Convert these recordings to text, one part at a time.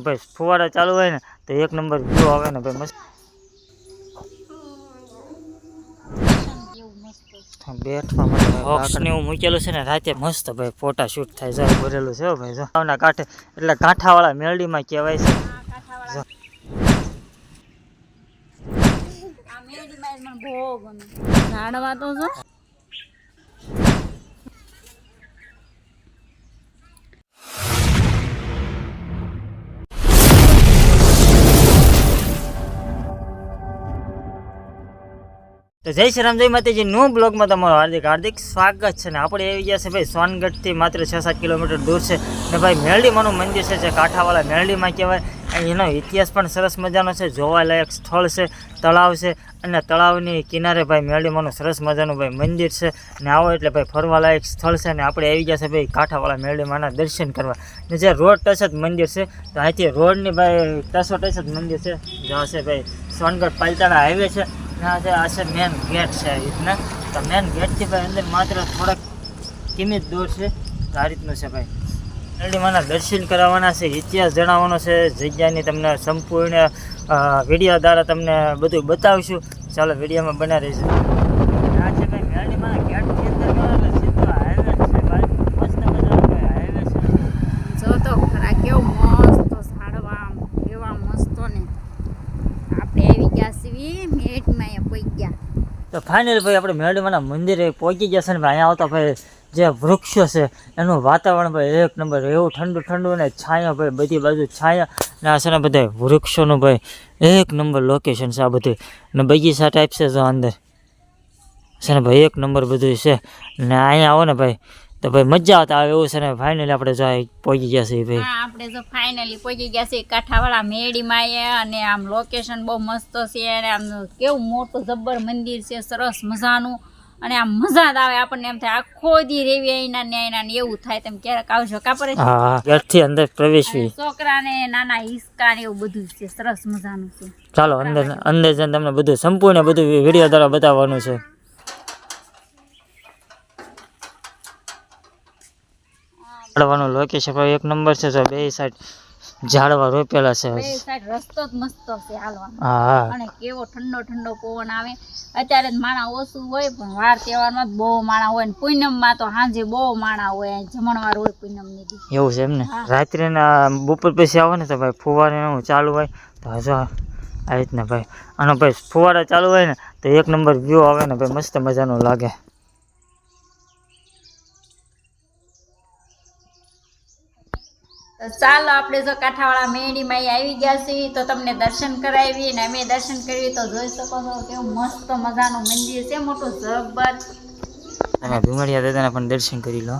અને ભાઈ ફુવારા ચાલુ હોય ને તો એક નંબર વ્યૂ આવે ને ભાઈ મસ્ત. બેઠવા માટે એવું મૂકેલું છે ને રાતે મસ્ત ભાઈ ફોટા શૂટ થાય. જાય ભરેલું છે ભાઈ જો. આવના કાંઠે એટલે કાંઠાવાળા મેલડીમાં કહેવાય છે. તો જો. તો જય શ્રી રામ, જય માતાજી. નો બ્લોગમાં તમારું હાર્દિક હાર્દિક સ્વાગત છે ને આપણે આવી ગયા છે ભાઈ સોનગઢથી માત્ર છ સાત કિલોમીટર દૂર છે ને ભાઈ મેરડીમાંનું મંદિર છે જે કાંઠાવાળા મેરડીમાં કહેવાય. એનો ઇતિહાસ પણ સરસ મજાનો છે જોવાલાયક સ્થળ છે, તળાવ છે અને તળાવની કિનારે ભાઈ મેરડીમાંનું સરસ મજાનું ભાઈ મંદિર છે. ને આવો એટલે ભાઈ ફરવાલાયક સ્થળ છે ને આપણે આવી ગયા છે ભાઈ કાંઠાવાળા મેરડીમાંના દર્શન કરવા. ને જે રોડ ટચ જ મંદિર છે, તો અહીંથી રોડની ભાઈ ટચો ટચ જ મંદિર છે, જ્યાં છે ભાઈ સોનગઢ પાલતાણા હાઈવે છે. ને છે આ છે મેન ગેટ છે રીતના. તો મેન ગેટથી ભાઈ અંદર માત્ર થોડાક કિંમત દૂર છે. આ રીતનું છે ભાઈ. મેરડીમાંના દર્શન કરાવવાના છે, ઇતિહાસ જણાવવાનો છે, જગ્યાની તમને સંપૂર્ણ વીડિયો દ્વારા તમને બધું બતાવશું. ચાલો વિડીયોમાં બના રહીશું આ છે ભાઈ મેરડીમાંના ગેટથી અંદર ગયો એટલે સીધો હાઈવે છે ભાઈ મસ્ત મજાનો ભાઈ હાઈવે છે જો તો ખરા કેવું મસ્ત ઝાડવા આમ કેવા મસ્તો ને આપણે આવી ગયા છીએ મેટમાં એ પોઈ ગયા તો ફાઇનલ ભાઈ આપણે મેળવાના મંદિરે પહોંચી ગયા છે ને અહીંયા આવતા ભાઈ જે વૃક્ષો છે, એનું વાતાવરણ ભાઈ એક નંબર એવું ઠંડુ ઠંડુ ને છાયા ભાઈ, બધી બાજુ છાયા ને આ છે ને બધા વૃક્ષોનું ભાઈ એક નંબર લોકેશન છે આ બધું. ને બગીચા ટાઈપ છે જો અંદર. છે ને ભાઈ, એક નંબર બધું છે. ને અહીંયા આવો ને ભાઈ તો ભાઈ મજા આવતા આવે એવું છે ને ફાઇનલી આપણે જો પહોંચી ગયા છીએ ભાઈ. આપણે જો ફાઇનલી પહોંચી ગયા છીએ કાંઠાવાળા મેડીમાં અને આમ લોકેશન બહુ મસ્ત છે અને આમ કેવું મોટું જબ્બર મંદિર છે સરસ મજાનું. અને આમ મજા જ આવે આપણને એમ થાય આખો દી રેવી અહીંના ને અહીંના ને એવું થાય તેમ ક્યારેક આવજો કાપરે ઘરથી અંદર પ્રવેશવી. છોકરાને નાના હિસકા ને એવું બધું છે સરસ મજાનું છે. ચાલો અંદર અંદર જઈને તમને બધું સંપૂર્ણ બધું વીડિયો દ્વારા બતાવવાનું છે. ઝાડવાનું લોકેશન એક નંબર છે જો બે સાઈડ ઝાડવા રોપેલા છે. બે સાઈડ રસ્તો જ મસ્ત છે હાલવાનો. હા હા. અને કેવો ઠંડો ઠંડો પવન આવે. અત્યારે માણા ઓછું હોય પણ વાર તહેવારમાં બહુ માણા હોય ને પૂનમમાં તો સાંજે બહુ માણા હોય જમણવાર હોય પૂનમની દી. એવું છે એમ ને? હા. બપોર પછી આવો ને તો ભાઈ ફુવારે એવું ચાલુ હોય તો હજુ આ રીતના ભાઈ. અને ભાઈ ફુવારા ચાલુ હોય ને તો એક નંબર વ્યૂ આવે ને ભાઈ મસ્ત મજાનું લાગે. ચાલો આપણે જો કાંઠાવાળા મેળીમાં આવી ગયા છીએ, તો તમને દર્શન કરાવી ને અમે દર્શન કરીએ તો જોઈ શકો છો કેવું મસ્ત મજાનું મંદિર છે, મોટું જબર ભીમડિયા દાદાના પણ દર્શન કરી લો.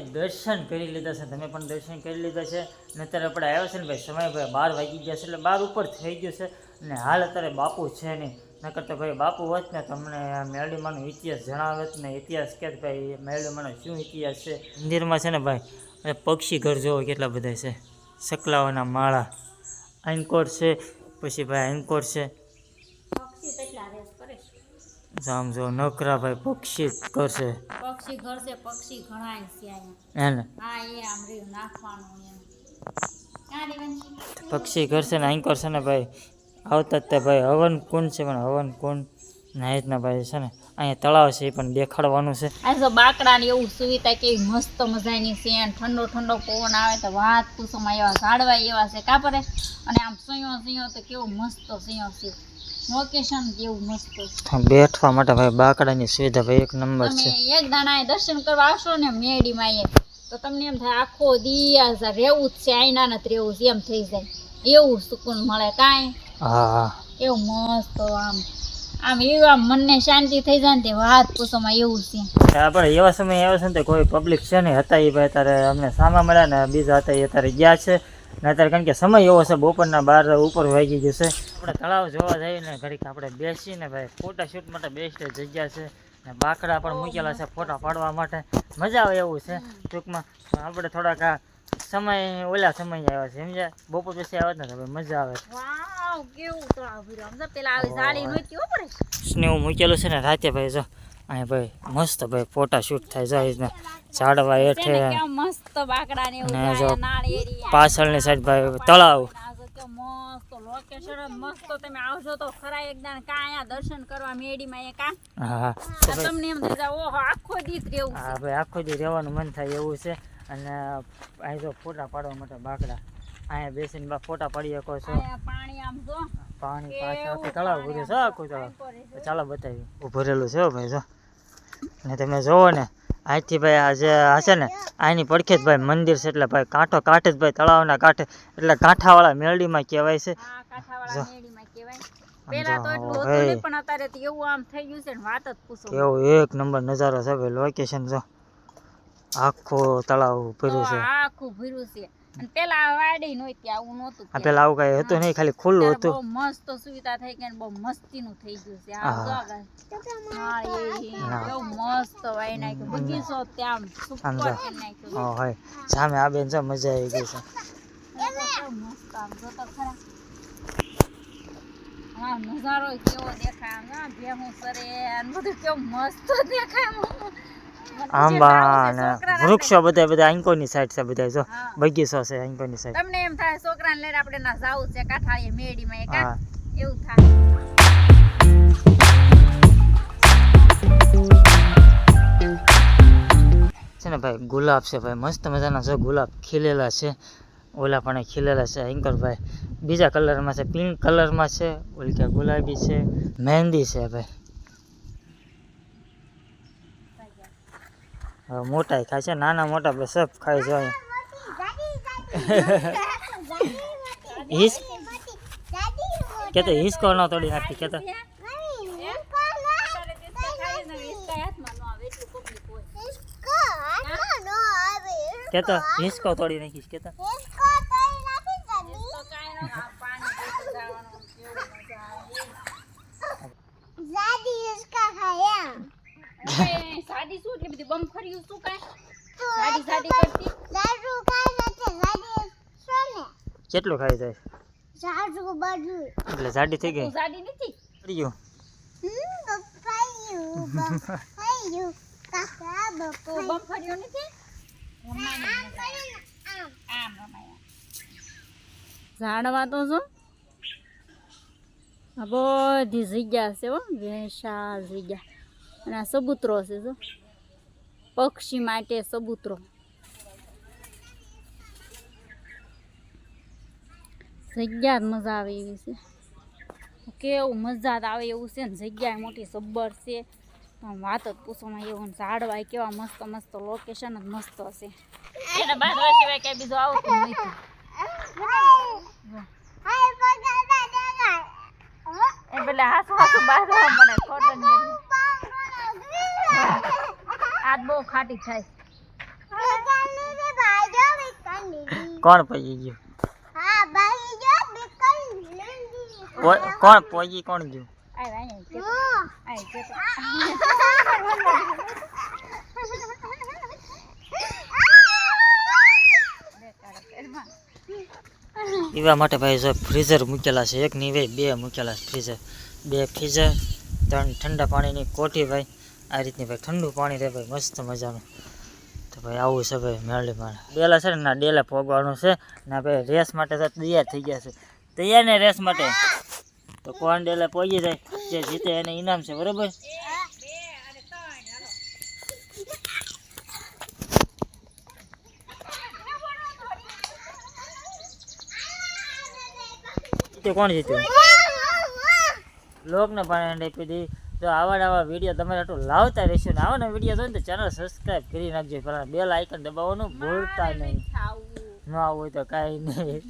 દર્શન કરી લીધા છે. તમે પણ દર્શન કરી લીધા છે. ને અત્યારે આપણે આવ્યા છે ને ભાઈ, સમય ભાઈ બાર વાગી ગયા છે એટલે બાર ઉપર થઈ ગયું છે. ને હાલ અત્યારે બાપુ છે નહીં. નકર તો ભાઈ બાપુ હોત ને તમને આ મેરડીમાંનો ઇતિહાસ જણાવત ને. ઇતિહાસ કે ભાઈ મેરડીમાંનો શું ઇતિહાસ છે? મંદિરમાં છે ને ભાઈ પક્ષી ઘર જોવો કેટલા બધા છે. સકલાઓના માળા. એન્કોર છે. પછી ભાઈ એન્કોર છે પક્ષી કેટલા રેસ કરે જામ જો નકરા ભાઈ પક્ષી કરશે પક્ષી ઘરશે પક્ષી ઘણાય છે એને હા એ આમ નાખવાનું એમ. પક્ષી ઘર છે? ને અહીં છે ને ભાઈ? આવતા તે ભાઈ હવન કુંડ છે પણ હવન કુંડ ને આ ભાઈ છે ને અહીંયા તળાવ છે એ પણ દેખાડવાનું છે. આ તો બાકડા ને એવું સુવિધા કેવી મસ્ત મજાની છે ઠંડો ઠંડો પવન આવે તો વાત પૂછોમાં એવા ઝાડવા એવા છે કાપરે અને આમ સિંહો સિંહો તો કેવો મસ્ત સિંહો છે. લોકેશન કેવું મસ્ત બેઠવા માટે ભાઈ બાકડાની સુવિધા ભાઈ એક નંબર તમે છે. એક દાણા દર્શન કરવા આવશો ને મેડીમાં એ તો તમને એમ થાય આખો દિવસ રહેવું જ છે આઈના ને રહેવું છે એમ થઈ જાય. એવું સુકૂન મળે કાંઈ. હા. એવું મસ્ત આમ આમ એવું આમ મનને શાંતિ થઈ જાય ને તે વાત પૂછોમાં એવું છે. આપણે એવા સમય છે ને કોઈ પબ્લિક છે ને હતા એ ભાઈ અત્યારે અમને સામા મળ્યા ને બીજા હતા એ અત્યારે ગયા છે. ને અત્યારે કારણ કે સમય એવો છે બપોરના બાર ઉપર વાગી જશે આપણે તળાવ જોવા જઈએ ને ઘડીક આપણે બેસીને ભાઈ ફોટા શૂટ માટે બેસ્ટ જગ્યા છે. ને બાકડા પણ મૂકેલા છે ફોટા પાડવા માટે. મજા આવે એવું છે. ટૂંકમાં આપણે થોડાક આ સમય ઓલા સમય આવ્યા છે. સમજ્યા બપોર પછી આવે ને ભાઈ મજા આવે. સ્નેહ મૂકેલું છે ને રાતે ભાઈ જો અહીં ભાઈ મસ્ત ભાઈ ફોટા શૂટ થાય. જાય ને ઝાડવા હેઠે. મસ્ત બાકડા ને જો પાછળની સાઈડ ભાઈ તળાવ. કેમ મસ્ત લોકેશન મસ્ત. તમે આવજો તો ખરા એકદમ કા અહીંયા દર્શન કરવા મેડીમાં એ કા હા તમને એમ થઈ જાય ઓહો આખો દીત રહેવું હા ભાઈ આખો દી રહેવાનું મન થાય એવું છે. અને અહીં જો ફોટા પાડવા માટે બાકડા. અહીંયા બેસીને બા ફોટા પાડી શકો છો. પાણી આમ જો. પાણી પાછળ તળાવ ભર્યું છે આખું તળાવ. ચાલો બતાવી ઉભું છે ભાઈ જો. ને તમે જોવો ને અહીંથી ભાઈ આજે હશે ને અહીંની પડખે જ ભાઈ મંદિર છે એટલે ભાઈ કાંઠો કાંઠે જ ભાઈ તળાવના કાંઠે એટલે કાંઠાવાળા મેળડીમાં કહેવાય છે. કેવું એક નંબર નજારો છે ભાઈ લોકેશન જો. આખું તળાવ ભર્યું છે. આખું ભર્યું છે. પેલા આ વાડી નો આવું નહોતું આ પેલા આવું કઈ હતું નહીં ખાલી ખુલ્લું હતું. બહુ મસ્ત સુવિધા થઈ ગઈ ને બહુ મસ્તીનું થઈ ગયું છે. આ. જો આગળ. હા, એ, એ, હા. કેવું મસ્ત વાઈ નાખ્યો. બગીચો ત્યાં સુપર કરી નાખ્યો. હા હોય. સામે આ બેન છે મજા આવી ગઈ છે. મસ્ત આમ જો તો ખરા. હા નજારો કેવો દેખાય. આમ ભેહું સરે અને બધું કેવું મસ્ત દેખાય. આંબા ને વૃક્ષો બધા બધા આંકોની સાઈડ છે બધા જો બગીચો છે આંકોની સાઈડ. તમને એમ થાય છોકરાને લઈને આપણે ના જાવું છે કાંઠાળીએ મેડીમાં એ એવું થાય. છે ને ભાઈ ગુલાબ છે ભાઈ મસ્ત મજાના છે ગુલાબ ખીલેલા છે. ઓલા પણ ખીલેલા છે એન્કર ભાઈ. બીજા કલરમાં છે પિંક કલરમાં છે ઓલી કે ગુલાબી છે મહેંદી છે ભાઈ. મોટા ખાય છે નાના મોટા બસ સબ ખાય છે. હિસ કેતો હિસકો ન તોડી નાખી કે તો કે તો હિસકો તોડી નાખીશ કેતો સાડી શું એટલે બધી બમફળિયું શું કાંઈ સાડી સાડી કરતી કેટલું ખાઈ જાય? એટલે જાડી થઈ ગઈ? સાડી નથી? પડી ગયું. તો બમફળિયું નથી? આમ રમાય. ઝાડવા તો શું આ બધી જગ્યા છે હો વિશાળ જગ્યા. અને આ સબૂતરો છે જો. પક્ષી માટે સબૂતરો. જગ્યા મજા આવે એવી છે. કેવું મજા જ આવે એવું છે ને જગ્યાએ મોટી સબ્બર છે. આમ વાત જ પૂછવામાં એવું ને ઝાડવા કેવા મસ્ત મસ્ત લોકેશન જ મસ્ત હશે. એને બાંધવા સિવાય કઈ બીજું આવતું નથી. એ પેલા હાસુ હાસુ બાંધવા મને ખોટો આજ બહુ ખાટી થાય. કોણ પડી ગયું કો- કોણ? પોગી કોણ ગયું. પીવા માટે ભાઈ જો ફ્રીઝર મૂકેલા છે. એક નહીં ભાઈ, બે મૂકેલા છે ફ્રીઝર બે ફ્રીઝર ત્રણ ઠંડા પાણીની કોઠી ભાઈ. આ રીતની ભાઈ ઠંડુ પાણી રહે ભાઈ, મસ્ત મજાનું. તો ભાઈ આવું છે ભાઈ મેળવી મારે ડેલા છે ને, ના ડેલા પોગવાનું છે. ના ભાઈ રેસ માટે તો તૈયાર થઈ ગયા છે. તૈયાર ને રેસ માટે? તો કોણ ડેલા પહોંચી જાય. જે જીતે એને ઇનામ છે, બરોબર? જીતે કોણ જીત્યું? લોકને પાણી આપી દી. જો આવા આવા વીડિયો તમારે આટલું લાવતા રહેશો ને આવાના વીડિયો જોઈએ તો ચેનલ સબસ્ક્રાઈબ કરી નાખજો. પેલા બેલ આઇકન દબાવવાનું ભૂલતા નહીં. ન આવું હોય તો કાંઈ નહીં.